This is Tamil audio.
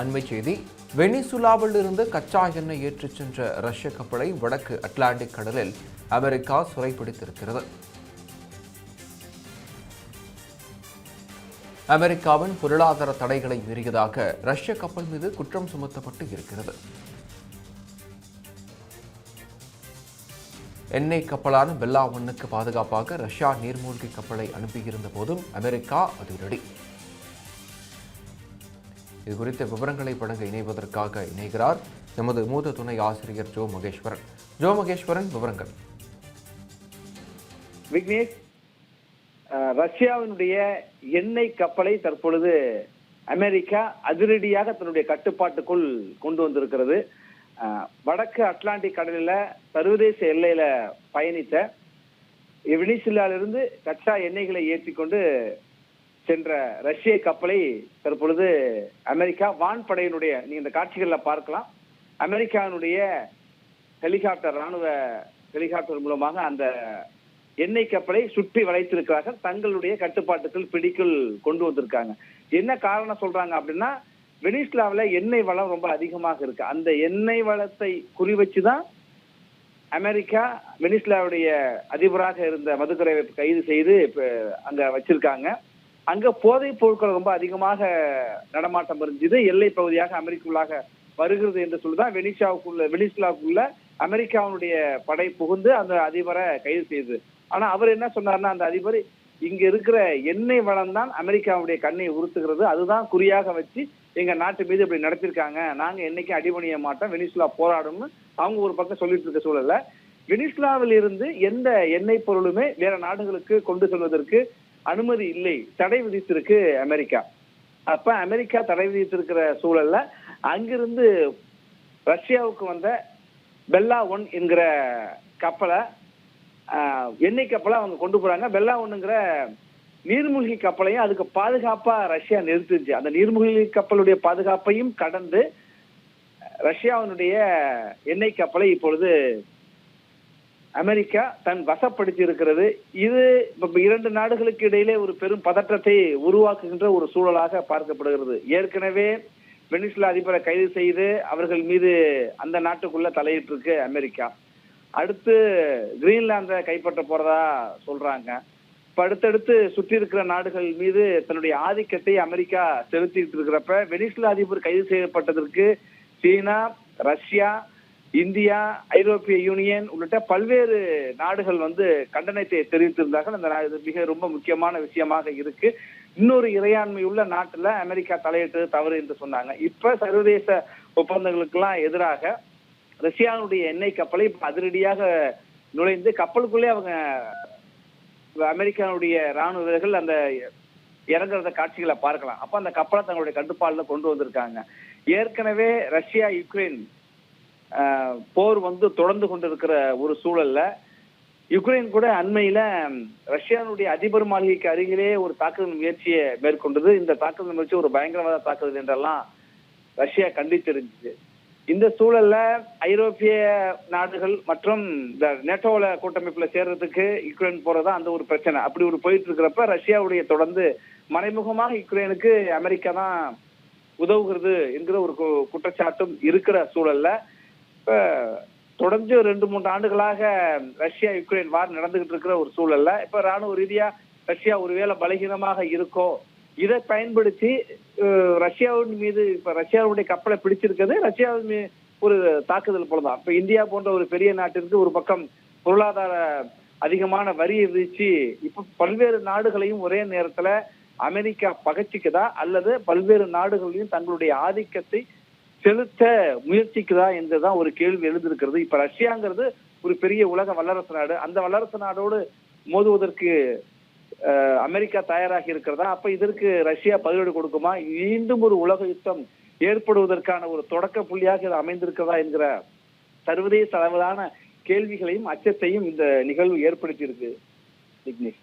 அண்மை செய்தி. வெனிசுலாவில் இருந்து கச்சா எண்ணெய் ஏற்றிச் சென்ற ரஷ்ய கப்பலை வடக்கு அட்லாண்டிக் கடலில் அமெரிக்கா சிறைப்பிடித்திருக்கிறது அமெரிக்காவின் பொருளாதார தடைகளை மீறியதாக ரஷ்ய கப்பல் மீது குற்றம் சுமத்தப்பட்டு இருக்கிறது. எண்ணெய் கப்பலான பெல்லா ஒன்னுக்கு பாதுகாப்பாக ரஷ்யா நீர்மூழ்கி கப்பலை அனுப்பியிருந்த போதும் அமெரிக்கா அதிரடி. இது குறித்த விவரங்களை வழங்க இணைவதற்காக இணைகிறார் நமது மூத்த துணை ஆசிரியர் ஜோ மகேஸ்வரன். ஜோ மகேஸ்வரன் விவரங்கள். விக்னேஷ் ரஷ்யாவினுடைய எண்ணெய் கப்பலை தற்பொழுது அமெரிக்கா அதிரடியாக தன்னுடைய கட்டுப்பாட்டுக்குள் கொண்டு வந்திருக்கிறது. வடக்கு அட்லாண்டிக் கடலில் சர்வதேச எல்லையில பயணித்த வெனிசுலாவிலிருந்து கச்சா எண்ணெய்களை ஏற்றிக்கொண்டு சென்ற ரஷ்ய கப்பலை தற்பொழுது அமெரிக்கா வான்படையினுடைய நீங்க இந்த காட்சிகள்ல பார்க்கலாம். அமெரிக்காவினுடைய ஹெலிகாப்டர் ராணுவ ஹெலிகாப்டர் மூலமாக அந்த எண்ணெய் கப்பலை சுற்றி வளைத்திருக்கிறார்கள். தங்களுடைய கட்டுப்பாட்டுக்குள் பிடிக்குள் கொண்டு வந்திருக்காங்க. என்ன காரணம் சொல்றாங்க அப்படின்னா வெனிஸ்லாவில் எண்ணெய் வளம் ரொம்ப அதிகமாக இருக்கு. அந்த எண்ணெய் வளத்தை குறி வச்சுதான் அமெரிக்கா வெனிஸ்லாவுடைய அதிபராக இருந்த மதுக்கரை கைது செய்து அங்க வச்சிருக்காங்க. அங்க போதைப் பொருட்கள் ரொம்ப அதிகமாக நடமாட்டம் இருந்தது. எல்லை பகுதியாக அமெரிக்காவுள்ளாக வருகிறது என்று சொல்லிதான் வெனிஷாவுக்குள்ள வெனிசுலாவுக்குள்ள அமெரிக்காவுடைய படை புகுந்து அந்த அதிபரை கைது செய்தது. ஆனா அவர் என்ன சொன்னார்னா அந்த அதிபர் இங்க இருக்கிற எண்ணெய் வளம் தான் அமெரிக்காவுடைய கண்ணை உறுத்துகிறது. அதுதான் குறியாக வச்சு எங்க நாட்டு மீது இப்படி நடத்திருக்காங்க. நாங்க என்னைக்கு அடிபணிய மாட்டோம் வெனிசுலா போராடும்னு அவங்க ஒரு பக்கம் சொல்லிட்டு இருக்க சூழல்ல வெனிசுலாவில் இருந்து எந்த எண்ணெய் பொருளுமே வேற நாடுகளுக்கு கொண்டு செல்வதற்கு அனுமதி இல்லை. தடை விதித்திருக்கு அமெரிக்கா. அப்ப அமெரிக்கா தடை விதித்திருக்கிற சூழல்ல அங்கிருந்து ரஷ்யாவுக்கு வந்த பெல்லா ஒன் என்கிற கப்பலை எண்ணெய் கப்பலை அவங்க கொண்டு போறாங்க. பெல்லா ஒன்னுங்கிற நீர்மூழ்கி கப்பலையும் அதுக்கு பாதுகாப்பா ரஷ்யா நிறுத்துச்சு. அந்த நீர்மூழ்கி கப்பலுடைய பாதுகாப்பையும் கடந்து ரஷ்யாவினுடைய எண்ணெய் கப்பலை இப்பொழுது அமெரிக்கா தன் வசப்படுத்தி இருக்கிறது இது இரண்டு நாடுகளுக்கு இடையிலே ஒரு பெரும் பதற்றத்தை உருவாக்குகின்ற ஒரு சூழலாக பார்க்கப்படுகிறது. ஏற்கனவே வெனிசுலா அதிபரை கைது செய்து அவர்கள் மீது அந்த நாட்டுக்குள்ள தலையிட்டு இருக்கு அமெரிக்கா. அடுத்து கிரீன்லாந்தை கைப்பற்ற போறதா சொல்றாங்க. இப்ப அடுத்தடுத்து சுற்றி இருக்கிற நாடுகள் மீது தன்னுடைய ஆதிக்கத்தை அமெரிக்கா செலுத்திட்டு இருக்கிறப்ப வெனிசுலா அதிபர் கைது செய்யப்பட்டதற்கு சீனா ரஷ்யா இந்தியா ஐரோப்பிய யூனியன் உள்ளிட்ட பல்வேறு நாடுகள் வந்து கண்டனத்தை தெரிவித்திருந்தார்கள். அந்த இது மிக ரொம்ப முக்கியமான விஷயமாக இருக்கு. இன்னொரு இறையாண்மை உள்ள நாட்டுல அமெரிக்கா தலையிட்டது தவறு என்று சொன்னாங்க. இப்ப சர்வதேச ஒப்பந்தங்களுக்கெல்லாம் எதிராக ரஷ்யாவுடைய எண்ணெய் கப்பலை அதிரடியாக நுழைந்து கப்பலுக்குள்ளே அவங்க அமெரிக்காவுடைய ராணுவ வீரர்கள் அந்த இறங்குறத காட்சிகளை பார்க்கலாம். அப்ப அந்த கப்பலை தங்களுடைய கட்டுப்பாடுல கொண்டு வந்திருக்காங்க. ஏற்கனவே ரஷ்யா யுக்ரைன் போர் வந்து தொடர்ந்து கொண்டிருக்கிற ஒரு சூழல்ல யுக்ரைன் கூட அண்மையில ம், ரஷ்யாவுடைய அதிபர் மாளிகைக்கு அருகிலே ஒரு தாக்குதல் முயற்சியை மேற்கொண்டது. இந்த தாக்குதல் முயற்சி ஒரு பயங்கரவாத தாக்குதல் என்றெல்லாம் ரஷ்யா கண்டித்திருந்துச்சு இந்த சூழல்ல ஐரோப்பிய நாடுகள் மற்றும் இந்த நேட்டோல கூட்டமைப்புல சேர்றதுக்கு யுக்ரைன் போறதா அந்த ஒரு பிரச்சனை. அப்படி ஒரு போயிட்டு இருக்கிறப்ப ரஷ்யாவுடைய தொடர்ந்து மறைமுகமாக யுக்ரைனுக்கு அமெரிக்கா தான் உதவுகிறது என்கிற ஒரு கு- குற்றச்சாட்டும் இருக்கிற சூழல்ல இப்போ தொடர்ந்து ரெண்டு மூன்று ஆண்டுகளாக ரஷ்யா யுக்ரைன் வார் நடந்துகிட்டு இருக்கிற ஒரு சூழல்ல இப்ப ராணுவ ரீதியா ரஷ்யா ஒருவேளை பலகீனமாக இருக்கோ இதை பயன்படுத்தி ரஷ்யாவின் மீது இப்ப ரஷ்யாவுடைய கப்பலை பிடிச்சிருக்கிறது ரஷ்யாவின் மீ ஒரு தாக்குதல் போலதான். இப்ப இந்தியா போன்ற ஒரு பெரிய நாட்டிற்கு ஒரு பக்கம் பொருளாதார அதிகமான வரியை விதிச்சு இப்ப பல்வேறு நாடுகளையும் ஒரே நேரத்துல அமெரிக்கா பகச்சிக்குதா அல்லது பல்வேறு நாடுகளையும் தங்களுடைய ஆதிக்கத்தை செலுத்த முயற்சிக்குதா என்றுதான் ஒரு கேள்வி எழுந்திருக்கிறது. இப்ப ரஷ்யாங்கிறது ஒரு பெரிய உலக வல்லரசு நாடு. அந்த வல்லரசு நாடோடு மோதுவதற்கு அமெரிக்கா தயாராகி இருக்கிறதா? அப்ப இதற்கு ரஷ்யா பதிலடி கொடுக்குமா? மீண்டும் ஒரு உலக யுத்தம் ஏற்படுவதற்கான ஒரு தொடக்க புள்ளியாக இது அமைந்திருக்கிறதா என்கிற சர்வதேச அளவிலான கேள்விகளையும் அச்சத்தையும் இந்த நிகழ்வு ஏற்படுத்தியிருக்கு விக்னேஷ்.